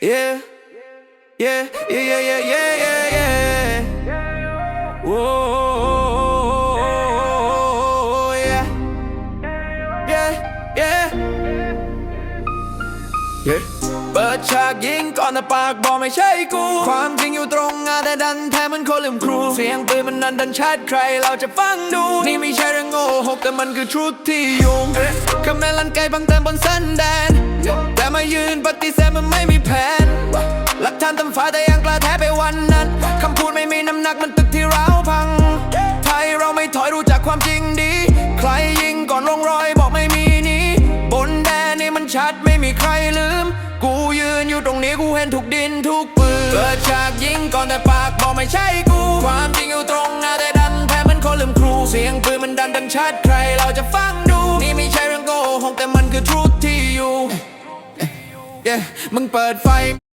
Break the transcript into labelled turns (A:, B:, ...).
A: Yeah, yeah, yeah, yeah, yeah, yeah, yeah, yeah. Whoa, yeah, yeah, yeah, yeah. เปิดฉากยิงก่อนแต่ปากบอกไม่ใช่กู ความจริงอยู่ตรงหน้าแต่ดันแท้มันคนลืมครู เสียงปืนมันนันดันชัดใครเราจะฟังดู นี่ไม่ใช่เรื่องโง่ หกแต่มันคือ truth ที่ยุงคำแม่ลันไกลบังเติมบนสันแดน แต่มายืนปฏิเสธมันไม่มีแผนหลักฐานต็มฟ้าแต่ยังกล้าแท้ไปวันนั้นคำพูดไม่มีน้ำหนักมันตึกที่ร้าวพัง ไทยเราไม่ถอยรู้จักความจริงดี ใครยิงก่อนลงรอยบอกไม่มีนี้ บนแดนนี่มันชัดไม่มีใครลืม กูยืนอยู่ตรงนี้กูเห็นทุกดินทุกปืนเปิดฉากยิงก่อนแต่ปากบอกไม่ใช่กู ความจริงอยู่ตรง เสียงปืนมันดันดังชัดใครเราจะฟังดู นี่ไม่ใช่เรื่องโกหกแต่มันคือ truth ที่อยู่ yeah มึงเปิดไฟ